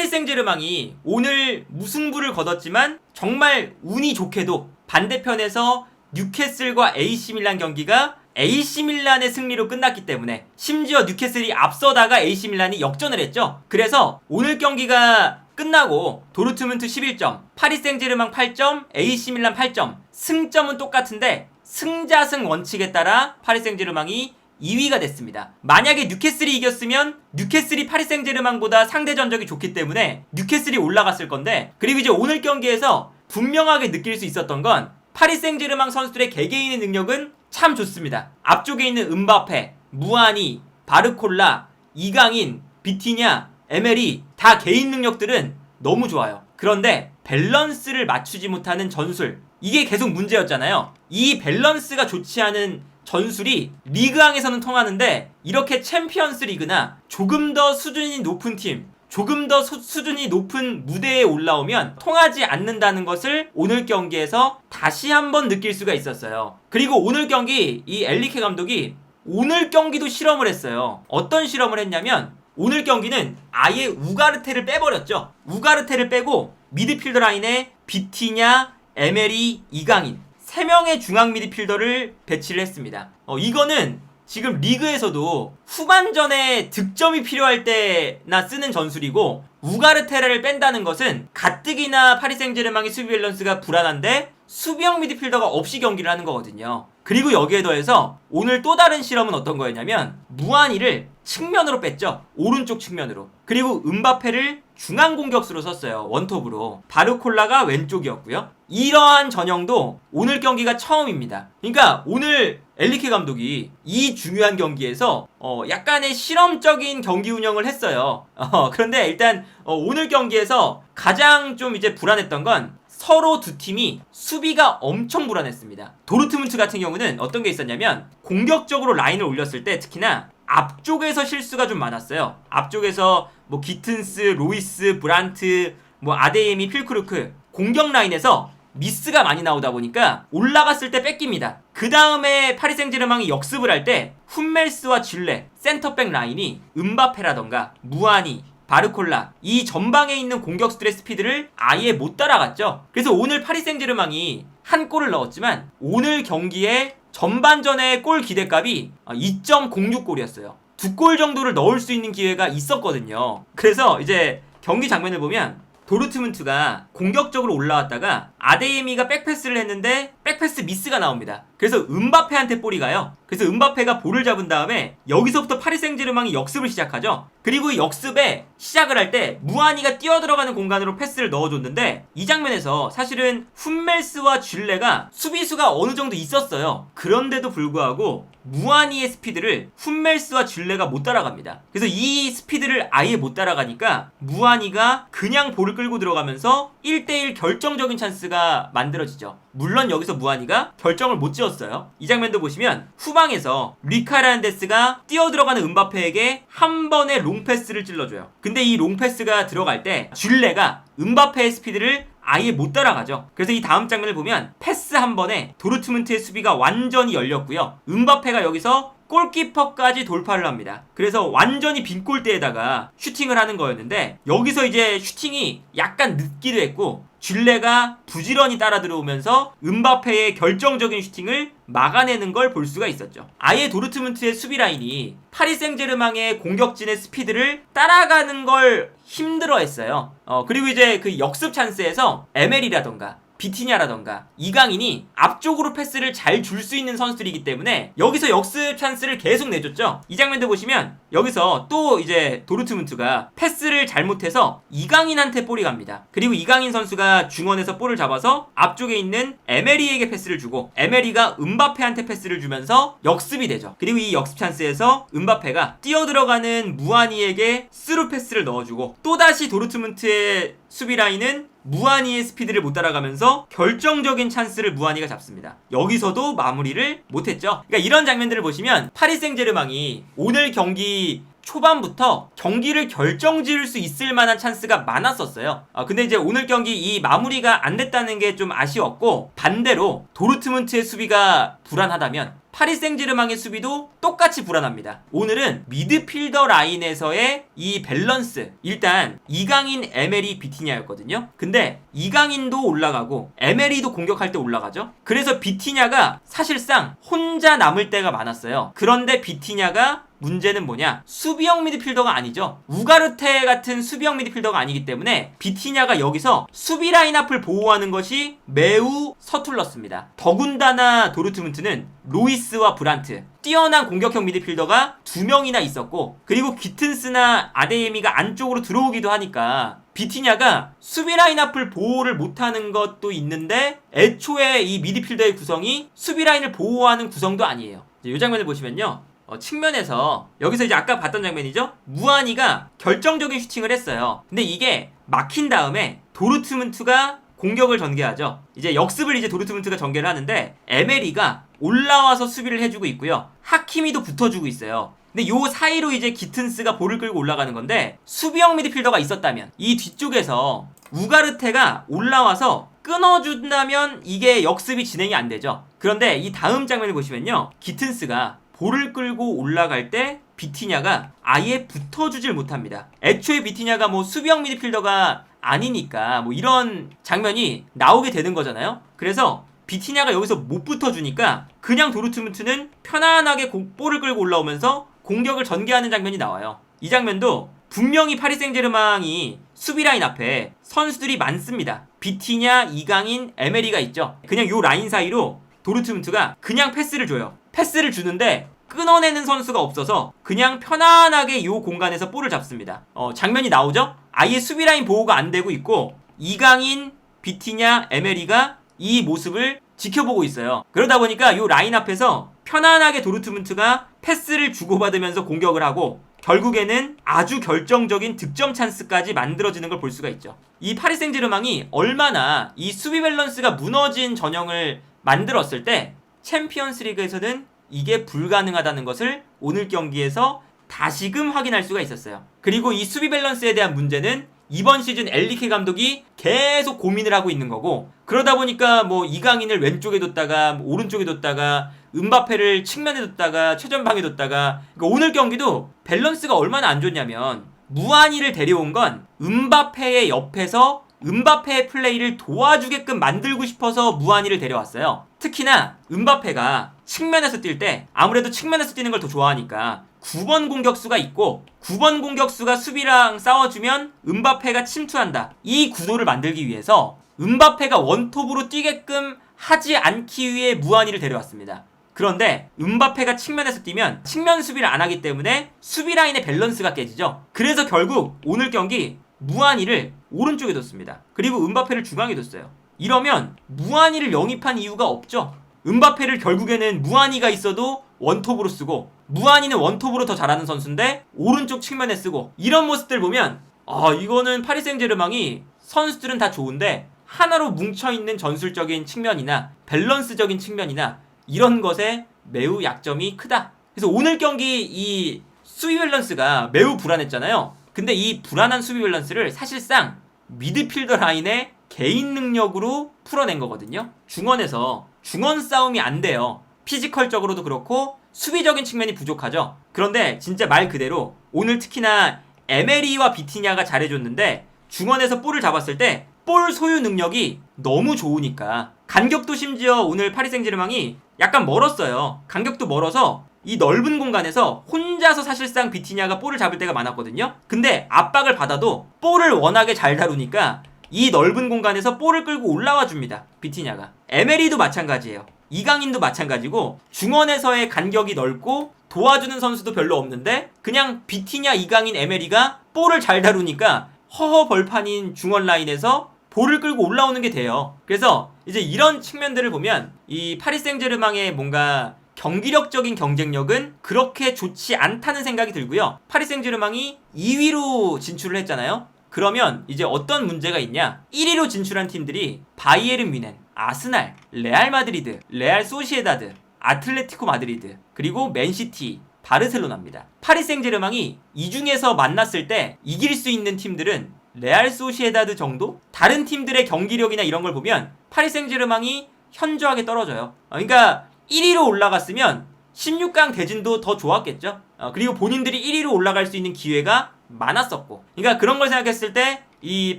파리 생제르맹이 오늘 무승부를 거뒀지만 정말 운이 좋게도 반대편에서 뉴캐슬과 AC 밀란 경기가 AC 밀란의 승리로 끝났기 때문에 심지어 뉴캐슬이 앞서다가 AC 밀란이 역전을 했죠. 그래서 오늘 경기가 끝나고 도르트문트 11점, 파리 생제르맹 8점, AC 밀란 8점. 승점은 똑같은데 승자승 원칙에 따라 파리 생제르맹이 2위가 됐습니다. 만약에 뉴캐슬이 이겼으면 뉴캐슬이 파리 생제르맹보다 상대 전적이 좋기 때문에 뉴캐슬이 올라갔을 건데 그리고 이제 오늘 경기에서 분명하게 느낄 수 있었던 건 파리 생제르맹 선수들의 개개인의 능력은 참 좋습니다. 앞쪽에 있는 은바페, 무아니, 바르콜라, 이강인, 비티냐, 에메리 다 개인 능력들은 너무 좋아요. 그런데 밸런스를 맞추지 못하는 전술 이게 계속 문제였잖아요. 이 밸런스가 좋지 않은 전술이 리그왕에서는 통하는데 이렇게 챔피언스 리그나 조금 더 수준이 높은 팀 조금 더 수, 수준이 높은 무대에 올라오면 통하지 않는다는 것을 오늘 경기에서 다시 한번 느낄 수가 있었어요. 그리고 오늘 경기 이 엘리케 감독이 오늘 경기도 실험을 했어요. 어떤 실험을 했냐면 오늘 경기는 아예 우가르테를 빼버렸죠. 우가르테를 빼고 미드필더 라인에 비티냐, 에메리, 이강인 세 명의 중앙 미드필더를 배치를 했습니다. 어, 이거는 지금 리그에서도 후반전에 득점이 필요할 때나 쓰는 전술이고 우가르테라를 뺀다는 것은 가뜩이나 파리 생제르맹의 수비 밸런스가 불안한데 수비형 미드필더가 없이 경기를 하는 거거든요. 그리고 여기에 더해서 오늘 또 다른 실험은 어떤 거였냐면 무한이를 측면으로 뺐죠. 오른쪽 측면으로. 그리고 은바페를 중앙 공격수로 썼어요. 원톱으로. 바르콜라가 왼쪽이었고요. 이러한 전형도 오늘 경기가 처음입니다. 그러니까 오늘 엘리케 감독이 이 중요한 경기에서 어 약간의 실험적인 경기 운영을 했어요. 어 그런데 일단 어 오늘 경기에서 가장 좀 이제 불안했던 건 서로 두 팀이 수비가 엄청 불안했습니다. 도르트문트 같은 경우는 어떤 게 있었냐면 공격적으로 라인을 올렸을 때 특히나 앞쪽에서 실수가 좀 많았어요. 앞쪽에서 뭐 기튼스, 로이스, 브란트, 뭐 아데이미, 필크루크 공격 라인에서 미스가 많이 나오다 보니까 올라갔을 때 뺏깁니다. 그 다음에 파리 생제르맹이 역습을 할때 훈멜스와 질레 센터백 라인이 은바페라던가 무아니 바르콜라 이 전방에 있는 공격수들의 스피드를 아예 못 따라갔죠. 그래서 오늘 파리 생제르맹이 한 골을 넣었지만 오늘 경기에 전반전의 골 기대값이 2.06골이었어요. 두 골 정도를 넣을 수 있는 기회가 있었거든요. 그래서 이제 경기 장면을 보면 도르트문트가 공격적으로 올라왔다가 아데이미가 백패스를 했는데 백패스 미스가 나옵니다. 그래서 은바페한테 볼이 가요. 그래서 은바페가 볼을 잡은 다음에 여기서부터 파리 생제르맹이 역습을 시작하죠. 그리고 이 역습에 시작을 할 때 무아니가 뛰어들어가는 공간으로 패스를 넣어줬는데 이 장면에서 사실은 훈멜스와 쥘레가 수비수가 어느 정도 있었어요. 그런데도 불구하고 무아니의 스피드를 훈멜스와 쥘레가 못 따라갑니다. 그래서 이 스피드를 아예 못 따라가니까 무아니가 그냥 볼을 끌고 들어가면서 1대1 결정적인 찬스가 만들어지죠. 물론 여기서 무아니가 결정을 못 지었어요. 이 장면도 보시면 후방에서 리카르안데스가 뛰어들어가는 은바페에게 한 번의 롱패스를 찔러줘요. 근데 이 롱패스가 들어갈 때 쥘레가 은바페의 스피드를 아예 못 따라가죠. 그래서 이 다음 장면을 보면 패스 한 번에 도르트문트의 수비가 완전히 열렸고요. 은바페가 여기서 골키퍼까지 돌파를 합니다. 그래서 완전히 빈 골대에다가 슈팅을 하는 거였는데 여기서 이제 슈팅이 약간 늦기도 했고 쥘레가 부지런히 따라 들어오면서 은바페의 결정적인 슈팅을 막아내는 걸 볼 수가 있었죠. 아예 도르트문트의 수비 라인이 파리 생제르맹의 공격진의 스피드를 따라가는 걸 힘들어했어요. 어, 그리고 이제 그 역습 찬스에서 에멜이라던가 비티냐라던가 이강인이 앞쪽으로 패스를 잘 줄 수 있는 선수들이기 때문에 여기서 역습 찬스를 계속 내줬죠. 이 장면도 보시면 여기서 또 이제 도르트문트가 패스를 잘못해서 이강인한테 볼이 갑니다. 그리고 이강인 선수가 중원에서 볼을 잡아서 앞쪽에 있는 에메리에게 패스를 주고 에메리가 은바페한테 패스를 주면서 역습이 되죠. 그리고 이 역습 찬스에서 은바페가 뛰어 들어가는 무아니에게 스루 패스를 넣어주고 또다시 도르트문트의 수비 라인은 무한이의 스피드를 못 따라가면서 결정적인 찬스를 무한이가 잡습니다. 여기서도 마무리를 못했죠. 그러니까 이런 장면들을 보시면 파리 생제르맹이 오늘 경기 초반부터 경기를 결정 지을 수 있을 만한 찬스가 많았었어요. 아, 근데 이제 오늘 경기 이 마무리가 안 됐다는 게 좀 아쉬웠고 반대로 도르트문트의 수비가 불안하다면 파리 생제르맹의 수비도 똑같이 불안합니다. 오늘은 미드필더 라인에서의 이 밸런스 일단 이강인, 에메리, 비티냐였거든요. 근데 이강인도 올라가고 에메리도 공격할 때 올라가죠. 그래서 비티냐가 사실상 혼자 남을 때가 많았어요. 그런데 비티냐가 문제는 뭐냐? 수비형 미드필더가 아니죠. 우가르테 같은 수비형 미드필더가 아니기 때문에 비티냐가 여기서 수비 라인 앞을 보호하는 것이 매우 서툴렀습니다. 더군다나 도르트문트는 로이스와 브란트 뛰어난 공격형 미드필더가 두 명이나 있었고 그리고 기튼스나 아데예미가 안쪽으로 들어오기도 하니까 비티냐가 수비 라인 앞을 보호를 못하는 것도 있는데 애초에 이 미드필더의 구성이 수비 라인을 보호하는 구성도 아니에요. 이 장면을 보시면요. 어, 측면에서 여기서 이제 아까 봤던 장면이죠. 무한이가 결정적인 슈팅을 했어요. 근데 이게 막힌 다음에 도르트문트가 공격을 전개하죠. 이제 역습을 이제 도르트문트가 전개를 하는데 에메리가 올라와서 수비를 해주고 있고요. 하키미도 붙어주고 있어요. 근데 요 사이로 이제 기튼스가 볼을 끌고 올라가는 건데 수비형 미드필더가 있었다면 이 뒤쪽에서 우가르테가 올라와서 끊어준다면 이게 역습이 진행이 안 되죠. 그런데 이 다음 장면을 보시면요. 기튼스가 볼을 끌고 올라갈 때 비티냐가 아예 붙어주질 못합니다. 애초에 비티냐가 뭐 수비형 미드필더가 아니니까 뭐 이런 장면이 나오게 되는 거잖아요. 그래서 비티냐가 여기서 못 붙어주니까 그냥 도르트문트는 편안하게 공, 볼을 끌고 올라오면서 공격을 전개하는 장면이 나와요. 이 장면도 분명히 파리 생제르맹이 수비 라인 앞에 선수들이 많습니다. 비티냐, 이강인, 에메리가 있죠. 그냥 요 라인 사이로 도르트문트가 그냥 패스를 줘요. 패스를 주는데 끊어내는 선수가 없어서 그냥 편안하게 요 공간에서 볼을 잡습니다. 어, 장면이 나오죠? 아예 수비 라인 보호가 안 되고 있고 이강인, 비티냐, 에메리가 이 모습을 지켜보고 있어요. 그러다 보니까 요 라인 앞에서 편안하게 도르트문트가 패스를 주고받으면서 공격을 하고 결국에는 아주 결정적인 득점 찬스까지 만들어지는 걸 볼 수가 있죠. 이 파리 생제르맹이 얼마나 이 수비 밸런스가 무너진 전형을 만들었을 때 챔피언스 리그에서는 이게 불가능하다는 것을 오늘 경기에서 다시금 확인할 수가 있었어요. 그리고 이 수비 밸런스에 대한 문제는 이번 시즌 엘리케 감독이 계속 고민을 하고 있는 거고 그러다 보니까 뭐 이강인을 왼쪽에 뒀다가 뭐 오른쪽에 뒀다가 은바페를 측면에 뒀다가 최전방에 뒀다가 그러니까 오늘 경기도 밸런스가 얼마나 안 좋냐면 무한이를 데려온 건 은바페의 옆에서 은바페의 플레이를 도와주게끔 만들고 싶어서 무한이를 데려왔어요. 특히나 은바페가 측면에서 뛸 때 아무래도 측면에서 뛰는 걸 더 좋아하니까 9번 공격수가 있고 9번 공격수가 수비랑 싸워주면 은바페가 침투한다. 이 구도를 만들기 위해서 은바페가 원톱으로 뛰게끔 하지 않기 위해 무한이를 데려왔습니다. 그런데 은바페가 측면에서 뛰면 측면 수비를 안 하기 때문에 수비 라인의 밸런스가 깨지죠. 그래서 결국 오늘 경기 무한이를 오른쪽에 뒀습니다. 그리고 은바페를 중앙에 뒀어요. 이러면 무한이를 영입한 이유가 없죠. 은바페를 결국에는 무한이가 있어도 원톱으로 쓰고 무한이는 원톱으로 더 잘하는 선수인데 오른쪽 측면에 쓰고 이런 모습들 보면 아 이거는 파리 생제르맹이 선수들은 다 좋은데 하나로 뭉쳐 있는 전술적인 측면이나 밸런스적인 측면이나 이런 것에 매우 약점이 크다. 그래서 오늘 경기 이 수비 밸런스가 매우 불안했잖아요. 근데 이 불안한 수비 밸런스를 사실상 미드필더 라인의 개인 능력으로 풀어낸 거거든요. 중원에서 중원 싸움이 안 돼요. 피지컬적으로도 그렇고 수비적인 측면이 부족하죠. 그런데 진짜 말 그대로 오늘 특히나 에메리와 비티냐가 잘해줬는데 중원에서 볼을 잡았을 때 볼 소유 능력이 너무 좋으니까 간격도 심지어 오늘 파리 생제르맹이 약간 멀었어요. 간격도 멀어서 이 넓은 공간에서 혼자서 사실상 비티냐가 볼을 잡을 때가 많았거든요. 근데 압박을 받아도 볼을 워낙에 잘 다루니까 이 넓은 공간에서 볼을 끌고 올라와 줍니다. 비티냐가. 에메리도 마찬가지예요. 이강인도 마찬가지고 중원에서의 간격이 넓고 도와주는 선수도 별로 없는데 그냥 비티냐, 이강인, 에메리가 볼을 잘 다루니까 허허 벌판인 중원 라인에서 볼을 끌고 올라오는 게 돼요. 그래서 이제 이런 측면들을 보면 이 파리 생제르맹의 뭔가 경기력적인 경쟁력은 그렇게 좋지 않다는 생각이 들고요. 파리 생제르맹이 2위로 진출을 했잖아요. 그러면 이제 어떤 문제가 있냐? 1위로 진출한 팀들이 바이에른 뮌헨, 아스날, 레알 마드리드, 레알 소시에다드, 아틀레티코 마드리드, 그리고 맨시티, 바르셀로나입니다. 파리 생제르맹이 이 중에서 만났을 때 이길 수 있는 팀들은 레알 소시에다드 정도? 다른 팀들의 경기력이나 이런 걸 보면 파리 생제르맹이 현저하게 떨어져요. 어, 그러니까 1위로 올라갔으면 16강 대진도 더 좋았겠죠. 어, 그리고 본인들이 1위로 올라갈 수 있는 기회가 많았었고. 그러니까 그런 걸 생각했을 때 이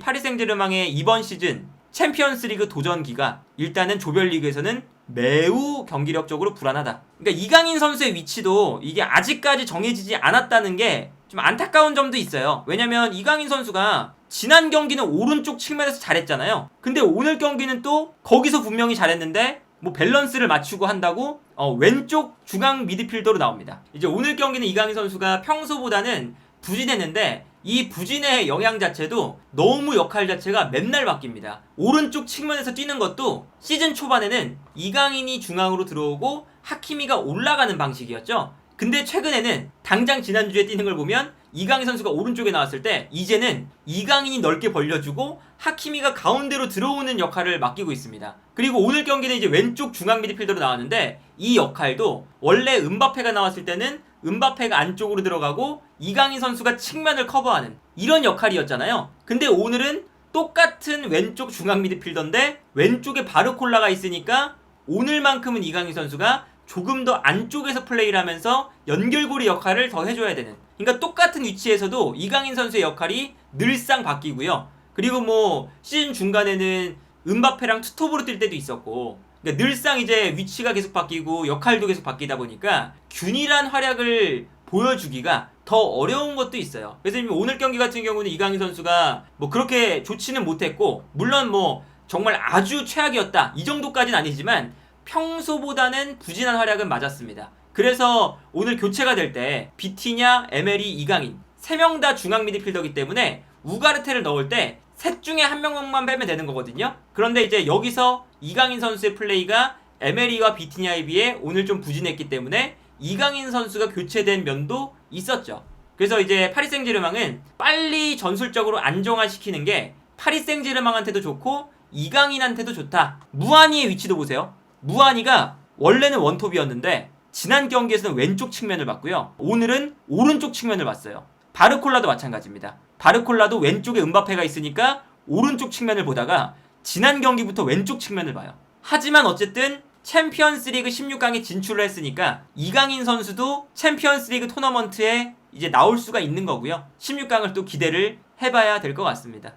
파리 생제르맹의 이번 시즌 챔피언스리그 도전기가 일단은 조별리그에서는 매우 경기력적으로 불안하다. 그러니까 이강인 선수의 위치도 이게 아직까지 정해지지 않았다는 게 좀 안타까운 점도 있어요. 왜냐면 이강인 선수가 지난 경기는 오른쪽 측면에서 잘했잖아요. 근데 오늘 경기는 또 거기서 분명히 잘했는데 뭐 밸런스를 맞추고 한다고 어, 왼쪽 중앙 미드필더로 나옵니다. 이제 오늘 경기는 이강인 선수가 평소보다는 부진했는데 이 부진의 영향 자체도 너무 역할 자체가 맨날 바뀝니다. 오른쪽 측면에서 뛰는 것도 시즌 초반에는 이강인이 중앙으로 들어오고 하키미가 올라가는 방식이었죠. 근데 최근에는 당장 지난주에 뛰는 걸 보면 이강인 선수가 오른쪽에 나왔을 때 이제는 이강인이 넓게 벌려주고 하키미가 가운데로 들어오는 역할을 맡기고 있습니다. 그리고 오늘 경기는 이제 왼쪽 중앙 미드필더로 나왔는데 이 역할도 원래 은바페가 나왔을 때는 은바페가 안쪽으로 들어가고 이강인 선수가 측면을 커버하는 이런 역할이었잖아요. 근데 오늘은 똑같은 왼쪽 중앙 미드필더인데 왼쪽에 바르콜라가 있으니까 오늘만큼은 이강인 선수가 조금 더 안쪽에서 플레이를 하면서 연결고리 역할을 더 해줘야 되는. 그러니까 똑같은 위치에서도 이강인 선수의 역할이 늘상 바뀌고요. 그리고 뭐 시즌 중간에는 은바페랑 투톱으로 뛸 때도 있었고. 그러니까 늘상 이제 위치가 계속 바뀌고 역할도 계속 바뀌다 보니까 균일한 활약을 보여주기가 더 어려운 것도 있어요. 그래서 오늘 경기 같은 경우는 이강인 선수가 뭐 그렇게 좋지는 못했고 물론 뭐 정말 아주 최악이었다 이 정도까지는 아니지만 평소보다는 부진한 활약은 맞았습니다. 그래서 오늘 교체가 될 때 비티냐, 에메리, 이강인 세 명 다 중앙 미드필더기 때문에 우가르테를 넣을 때 셋 중에 한 명만 빼면 되는 거거든요. 그런데 이제 여기서 이강인 선수의 플레이가 에메리와 비티냐에 비해 오늘 좀 부진했기 때문에 이강인 선수가 교체된 면도 있었죠. 그래서 이제 파리 생제르맹은 빨리 전술적으로 안정화시키는 게 파리 생제르맹한테도 좋고 이강인한테도 좋다. 무한이의 위치도 보세요. 무한이가 원래는 원톱이었는데 지난 경기에서는 왼쪽 측면을 봤고요. 오늘은 오른쪽 측면을 봤어요. 바르콜라도 마찬가지입니다. 바르콜라도 왼쪽에 은바페가 있으니까 오른쪽 측면을 보다가 지난 경기부터 왼쪽 측면을 봐요. 하지만 어쨌든 챔피언스 리그 16강에 진출을 했으니까 이강인 선수도 챔피언스 리그 토너먼트에 이제 나올 수가 있는 거고요. 16강을 또 기대를 해봐야 될 것 같습니다.